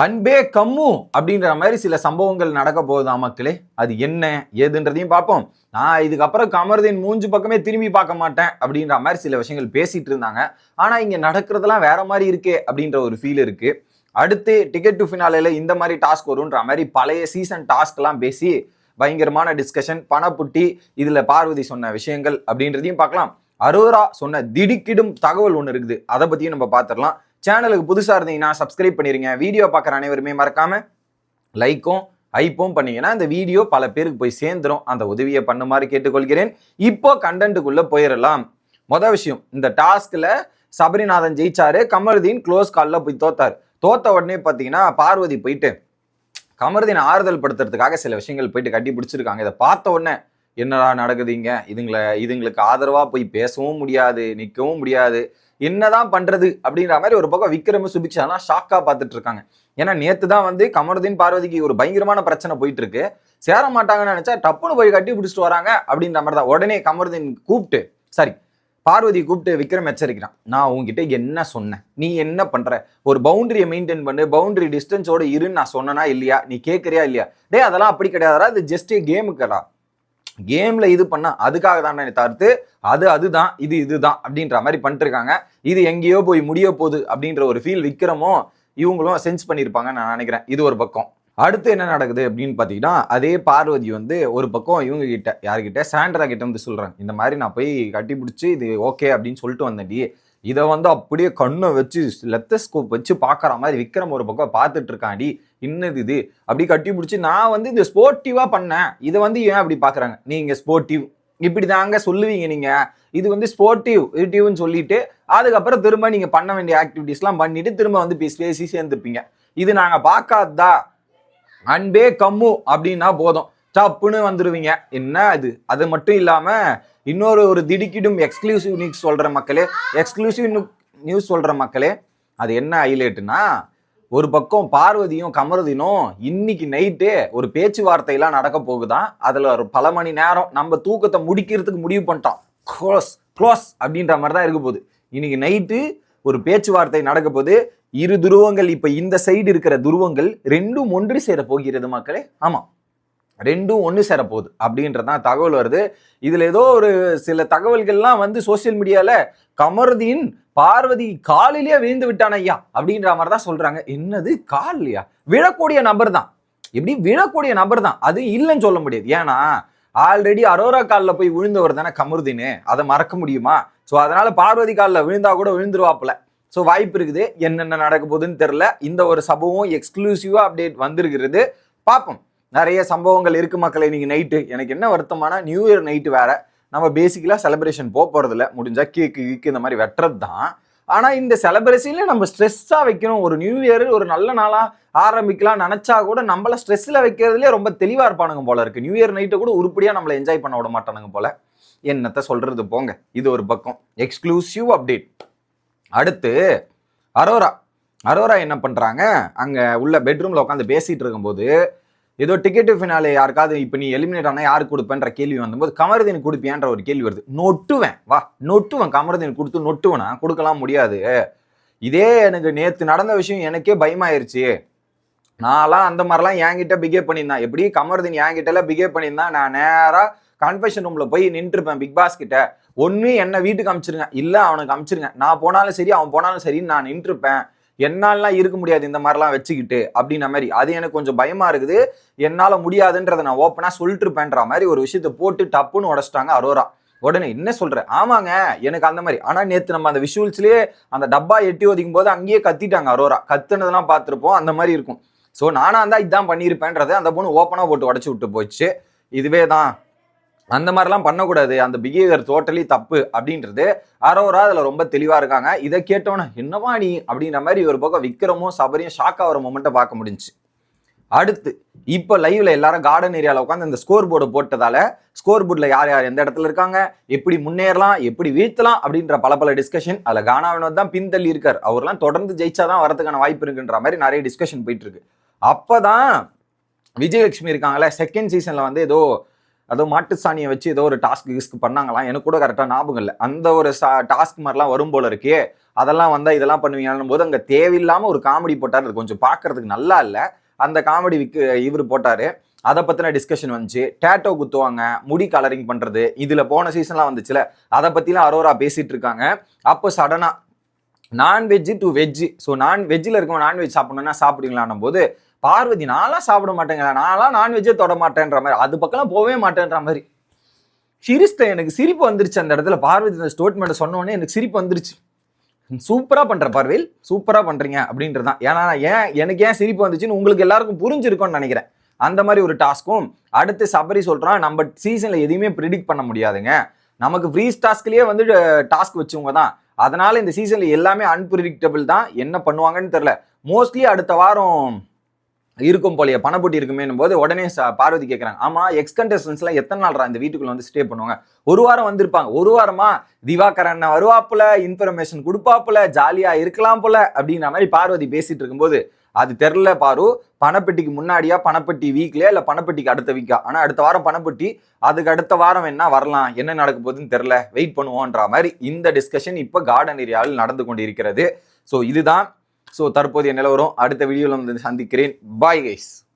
அன்பே கம்மு அப்படின்ற மாதிரி சில சம்பவங்கள் நடக்க போகுதா மக்களே. அது என்ன ஏதுன்றதையும் பார்ப்போம். நான் இதுக்கப்புறம் கமருதீன் மூஞ்சு பக்கமே திரும்பி பார்க்க மாட்டேன் அப்படின்ற மாதிரி சில விஷயங்கள் பேசிட்டு இருந்தாங்க. ஆனால் இங்கே நடக்கிறதெல்லாம் வேற மாதிரி இருக்கே அப்படின்ற ஒரு ஃபீல் இருக்கு. அடுத்து டிக்கெட் டு ஃபினாலையில் இந்த மாதிரி டாஸ்க் வரும்ன்ற மாதிரி பழைய சீசன் டாஸ்க்லாம் பேசி பயங்கரமான டிஸ்கஷன் பணப்புட்டி இதில் பார்வதி சொன்ன விஷயங்கள் அப்படின்றதையும் பார்க்கலாம். அரோரா சொன்ன திடுக்கிடும் தகவல் ஒன்று இருக்குது. அதை பற்றியும் நம்ம பார்த்துடலாம். சேனலுக்கு புதுசாக இருந்தீங்கன்னா சப்ஸ்கிரைப் பண்ணிடுங்க வீடியோ பார்க்குற அனைவருமே மறக்காமல் லைக்கும் ஐப்போம் பண்ணீங்கன்னா இந்த வீடியோ பல பேருக்கு போய் சேர்ந்துரும். அந்த உதவியை பண்ணுமாறு கேட்டுக்கொள்கிறேன். இப்போ கண்டென்ட்டுக்குள்ளே போயிடலாம் மொதல் விஷயம் இந்த டாஸ்கில் சபரிநாதன் ஜெயிச்சாரு. கமருதீன் க்ளோஸ் காலில் போய் தோத்தார். தோத்த உடனே பார்த்தீங்கன்னா பார்வதி போயிட்டு கமருதீன் ஆறுதல் படுத்துறதுக்காக சில விஷயங்கள் போயிட்டு கட்டி பிடிச்சிருக்காங்க. இதை பார்த்த உடனே என்னடா நடக்குதுங்க? இதுங்களை இதுங்களுக்கு ஆதரவாக போய் பேசவும் முடியாது நிற்கவும் முடியாது. என்னதான் பண்ணுறது அப்படின்ற மாதிரி ஒரு பக்கம் விக்ரம சுபிக்ஷானா ஷாக்காக பார்த்துட்டு இருக்காங்க. ஏன்னா நேற்று தான் வந்து கமருதீன் பார்வதிக்கு ஒரு பயங்கரமான பிரச்சனை போயிட்டு இருக்கு சேர மாட்டாங்கன்னு நினச்சா டப்புன்னு போய் கட்டி பிடிச்சிட்டு வராங்க அப்படின்ற மாதிரி தான். உடனே கமருதீன் கூப்பிட்டு சாரி பார்வதி கூப்பிட்டு விக்ரம் எச்சரிக்கிறான். நான் உங்ககிட்ட என்ன சொன்னேன்? நீ என்ன பண்ற? ஒரு பவுண்டரியை மெயின்டைன் பண்ணு. பவுண்டரி டிஸ்டன்ஸோட இருன்னு நான் சொன்னனா இல்லையா? நீ கேட்கறியா இல்லையா? டேய் அதெல்லாம் அப்படி கிடையாதுடா. இது ஜஸ்ட் கேமுக்கடா கேம்ல இது பண்ணா அதுக்காக தான் தவிர்த்து அது அதுதான் இது இதுதான் அப்படின்ற மாதிரி பண்ணிட்டு இருக்காங்க. இது எங்கேயோ போய் முடிய போகுது அப்படின்ற ஒரு ஃபீல் விக்ரமும் இவங்களும் சென்ஸ் பண்ணியிருப்பாங்கன்னு நான் நினைக்கிறேன். இது ஒரு பக்கம். அடுத்து என்ன நடக்குது அப்படின்னு பார்த்தீங்கன்னா அதே பார்வதி வந்து ஒரு பக்கம் இவங்க கிட்ட யார்கிட்ட? சாண்ட்ரா கிட்ட வந்து சொல்றாங்க. இந்த மாதிரி நான் போய் கட்டி பிடிச்சி இது ஓகே அப்படின்னு சொல்லிட்டு வந்தேன்டி. இதை வந்து அப்படியே கண்ணை வச்சு லெத்தஸ்கோப் வச்சு பார்க்குற மாதிரி விக்ரம் ஒரு பக்கம் பார்த்துட்டு இருக்காண்டி என்னது இது? அப்படி கட்டி பிடிச்சி நான் வந்து இந்த ஸ்போர்ட்டிவாக பண்ணேன். இதை வந்து ஏன் அப்படி பார்க்குறாங்க நீங்கள் ஸ்போர்ட்டிவ் இப்படி தாங்க சொல்லுவீங்க நீங்கள் இது வந்து ஸ்போர்ட்டிவ் இரிட்டிவ்னு சொல்லிட்டு அதுக்கப்புறம் திரும்ப நீங்கள் பண்ண வேண்டிய ஆக்டிவிட்டிஸ்லாம் பண்ணிட்டு திரும்ப வந்து பேசி பேசி சேர்ந்துப்பீங்க. இது நாங்கள் பார்க்காதா அன்பே கம்மு அப்படின்னா போதும். டப்புன்னு வந்துடுவீங்க என்ன அது? அது மட்டும் இல்லாமல் இன்னொரு ஒரு திடுக்கிடும் எக்ஸ்க்ளூசிவ் நியூஸ் சொல்கிற மக்களே எக்ஸ்க்ளூசிவ் நியூஸ் சொல்கிற மக்களே அது என்ன ஹைலைட்னா ஒரு பக்கம் பார்வதியும் கமருதினும் இன்னைக்கு நைட்டே ஒரு பேச்சுவார்த்தையெல்லாம் நடக்க போகுதான் அதில் ஒரு பல மணி நேரம் நம்ம தூக்கத்தை முடிக்கிறதுக்கு முடிவு பண்ணிட்டோம். க்ளோஸ் க்ளோஸ் அப்படின்ற மாதிரி தான் இருக்க போகுது. இன்னைக்கு நைட்டு ஒரு பேச்சுவார்த்தை நடக்க போகுது. இரு துருவங்கள் இப்போ இந்த சைடு இருக்கிற துருவங்கள் ரெண்டும் ஒன்று சேர போகிறது மக்களே. ஆமாம் ரெண்டும் ஒன்று சேரப்போகுது அப்படின்றது அப்படின்றதான் தகவல் வருது. இதில் ஏதோ ஒரு சில தகவல்கள்லாம் வந்து சோசியல் மீடியாவில் கமருதீன் பார்வதி காலிலேயே விழுந்து விட்டான் ஐயா அப்படின்ற மாதிரி தான் சொல்கிறாங்க என்னது? காலியா விழக்கூடிய நபர் தான். எப்படி? விழக்கூடிய நபர் தான். அது இல்லைன்னு சொல்ல முடியாது. ஏன்னா ஆல்ரெடி அரோரா காலில் போய் விழுந்தவர் தானே கமருதீன். அதை மறக்க முடியுமா? ஸோ அதனால் பார்வதி காலில் விழுந்தா கூட விழுந்துருவாப்புல. ஸோ வாய்ப்பு இருக்குது. என்னென்ன நடக்க போகுதுன்னு தெரில இந்த ஒரு சம்பவம் எக்ஸ்க்ளூசிவாக அப்டேட் வந்திருக்கிறது. பார்ப்போம். நிறைய சம்பவங்கள் இருக்கு மக்களை இன்னைக்கு நைட்டு எனக்கு என்ன வருத்தமானா நியூ இயர் நைட்டு வேற. நம்ம பேசிக்கலா செலிப்ரேஷன் போக போறதில்ல. முடிஞ்சா கேக்கு கீக்கு இந்த மாதிரி வெட்டுறது தான் ஆனா இந்த செலிப்ரேஷன்ல நம்ம ஸ்ட்ரெஸ்ஸா வைக்கணும். ஒரு நியூ இயர் ஒரு நல்ல நாளா ஆரம்பிக்கலாம் நினைச்சா கூட நம்மள ஸ்ட்ரெஸ்ல வைக்கிறதுலே ரொம்ப தெளிவா இருப்பானுங்க போல இருக்கு. நியூ இயர் நைட்டை கூட உருப்படியா நம்மளை என்ஜாய் பண்ண விட மாட்டானுங்க போல. என்னத்த சொல்றது போங்க. இது ஒரு பக்கம். எக்ஸ்க்ளூசிவ் அப்டேட் அடுத்து அரோரா அரோரா என்ன பண்றாங்க? அங்க உள்ள பெட்ரூம்ல உட்காந்து பேசிட்டு இருக்கும்போது ஏதோ டிக்கெட்டு ஃபினாலே யாருக்காவது இப்போ நீ எலிமினேட் ஆனால் யாருக்கு கொடுப்பேன்ற கேள்வி வந்தபோது கமருதீன் கொடுப்பியான்ற ஒரு கேள்வி வருது. நொட்டுவேன். வா நொட்டுவேன். கமருதீன் கொடுத்து நொட்டுவேனா. கொடுக்கலாம் முடியாது. இதே எனக்கு நேற்று நடந்த விஷயம் எனக்கே பயமாயிருச்சு. நான்லாம் அந்த மாதிரிலாம் என்கிட்ட பிகேவ் பண்ணியிருந்தேன். எப்படி கமருதீன் என்கிட்டலாம் பிகேவ் பண்ணியிருந்தான்? நான் நேராக கன்ஃபெஷன் ரூமில் போய் நின்றுருப்பேன் பிக் பாஸ் கிட்ட. ஒன்று என்னை வீட்டுக்கு அமிச்சிருங்க. இல்லை அவனுக்கு அமிச்சிருங்க. நான் போனாலும் சரி அவன் போனாலும் சரி நான் நின்றுருப்பேன் என்னால்லாம் இருக்க முடியாது இந்த மாதிரிலாம் வச்சுக்கிட்டு அப்படின்ன மாதிரி. அது எனக்கு கொஞ்சம் பயமா இருக்குது. என்னால் முடியாதுன்றதை நான் ஓப்பனாக சொல்லிட்டு இருப்பேன்ற மாதிரி ஒரு விஷயத்த போட்டு டப்புன்னு உடச்சிட்டாங்க அரோரா. உடனே என்ன சொல்கிறேன் ஆமாங்க எனக்கு அந்த மாதிரி. ஆனால் நேற்று நம்ம அந்த விஷுவல்ஸ்லேயே அந்த டப்பா எட்டி ஒதிக்கும் போது அங்கேயே கத்திட்டாங்க அரோரா. கத்துனதெல்லாம் பார்த்துருப்போம் அந்த மாதிரி இருக்கும். ஸோ நானாக இருந்தால் இதான் பண்ணியிருப்பேன்றதை அந்த பொண்ணு ஓப்பனாக போட்டு உடச்சி விட்டு போச்சு. இதுவே தான் அந்த மாதிரிலாம் பண்ணக்கூடாது. அந்த பிஹேவியர் டோட்டலி தப்பு அப்படின்றது அரோரா அதில் ரொம்ப தெளிவாக இருக்காங்க. இதை கேட்டோன்னே என்னவா நீ? அப்படின்ற மாதிரி ஒரு பக்கம் விக்ரமும் சபரியும் ஷாக் ஆகிற மொமெண்ட்டை பார்க்க முடிஞ்சுச்சு. அடுத்து இப்போ லைவ்ல எல்லாரும் கார்டன் ஏரியாவில் உட்காந்து இந்த ஸ்கோர் போர்டு போட்டதால ஸ்கோர் போர்டில் யார் யார் எந்த இடத்துல இருக்காங்க எப்படி முன்னேறலாம் எப்படி வீழ்த்தலாம் அப்படின்ற பல பல டிஸ்கஷன் அதில் கானா வினோத் தான் பின்தள்ளி இருக்கார். அவர்லாம் தொடர்ந்து ஜெயிச்சாதான் வரதுக்கான வாய்ப்பு இருக்குன்ற மாதிரி நிறைய டிஸ்கஷன் போயிட்டு இருக்கு. அப்போதான் விஜயலட்சுமி இருக்காங்களே செகண்ட் சீசன்ல வந்து ஏதோ அதோ மாட்டு சாணியை வச்சு ஏதோ ஒரு டாஸ்க் கிஸ்க் பண்ணாங்களாம். எனக்கு கூட கரெக்டாக ஞாபகம் இல்லை. அந்த ஒரு டாஸ்க் மாதிரிலாம் வரும் போல இருக்கே. அதெல்லாம் வந்தால் இதெல்லாம் பண்ணுவீங்கன்னு போது அங்கே தேவையில்லாமல் ஒரு காமெடி போட்டார். அது கொஞ்சம் பார்க்கறதுக்கு நல்லா இல்லை. அந்த காமெடி விக்கு இவர் போட்டார். அதை பற்றின டிஸ்கஷன் வந்துச்சு. டேட்டோ குத்துவாங்க முடி கலரிங் பண்ணுறது இதில் போன சீசன்லாம் வந்துச்சுல. அதை பற்றிலாம் அரோரா பேசிகிட்டு இருக்காங்க. அப்போ சடனாக நான்வெஜ்ஜு டு வெஜ்ஜு ஸோ நான் வெஜ்ஜில் இருக்கவங்க நான்வெஜ் சாப்பிடணும்னா சாப்பிடுங்களான்னும் போது பார்வதி நான்லாம் சாப்பிட மாட்டேங்கிறேன் நான்லாம் நான்வெஜ்ஜே தொட மாட்டேன்ற மாதிரி. அது பக்கம்லாம் போகவே மாட்டேன்ற மாதிரி. சிரிஸ்த எனக்கு சிரிப்பு வந்துருச்சு அந்த இடத்துல. பார்வதி இந்த ஸ்டேட்மெண்ட்டை சொன்னோடனே எனக்கு சிரிப்பு வந்துருச்சு. சூப்பராக பண்ணுற பார்வையில். சூப்பராக பண்ணுறீங்க அப்படின்றது அப்படின்றதான் ஏன்னா ஏன் எனக்கு ஏன் சிரிப்பு வந்துச்சுன்னு உங்களுக்கு எல்லாருக்கும் புரிஞ்சிருக்கும்னு நினைக்கிறேன். அந்த மாதிரி ஒரு டாஸ்க்கும் அடுத்து சபரி சொல்கிறான் நம்ம சீசனில் எதையுமே ப்ரிடிக்ட் பண்ண முடியாதுங்க. நமக்கு ஃப்ரீஸ் டாஸ்க்லேயே வந்து டாஸ்க் வச்சவங்க தான். அதனால் இந்த சீசனில் எல்லாமே அன்பிரிடிக்டபிள் தான். என்ன பண்ணுவாங்கன்னு தெரில மோஸ்ட்லி அடுத்த வாரம் இருக்கும் போலயே பணப்பட்டி இருக்குமேனும் போது உடனே பார்வதி கேட்குறாங்க ஆமா எக்ஸ் கண்டஸ்டன்ஸ்லாம் எத்தனை நாள்ரா இந்த வீட்டுக்குள்ள வந்து ஸ்டே பண்ணுவாங்க? ஒரு வாரம் வந்திருப்பாங்க. ஒரு வாரமா திவாகரன் வருவாப்புல இன்ஃபர்மேஷன் கொடுப்பாப்புல ஜாலியா இருக்கலாம் போல அப்படிங்கிற மாதிரி பார்வதி பேசிட்டு இருக்கும்போது அது தெரில பாரு பணப்பெட்டிக்கு முன்னாடியா பணப்பெட்டி வீக்லயே இல்ல பணப்பெட்டிக்கு அடுத்த வீக்கா? ஆனா அடுத்த வாரம் பணப்பெட்டி அதுக்கு அடுத்த வாரம் என்ன வரலாம் என்ன நடக்க போகுதுன்னு தெரில வெயிட் பண்ணுவோன்ற மாதிரி இந்த டிஸ்கஷன் இப்போ கார்டன் ஏரியாவில் நடந்து கொண்டிருக்கிறது. ஸோ இதுதான் ஸோ தற்போதைய நிலவரம் அடுத்த வீடியோவில் வந்து சந்திக்கிறேன். Bye guys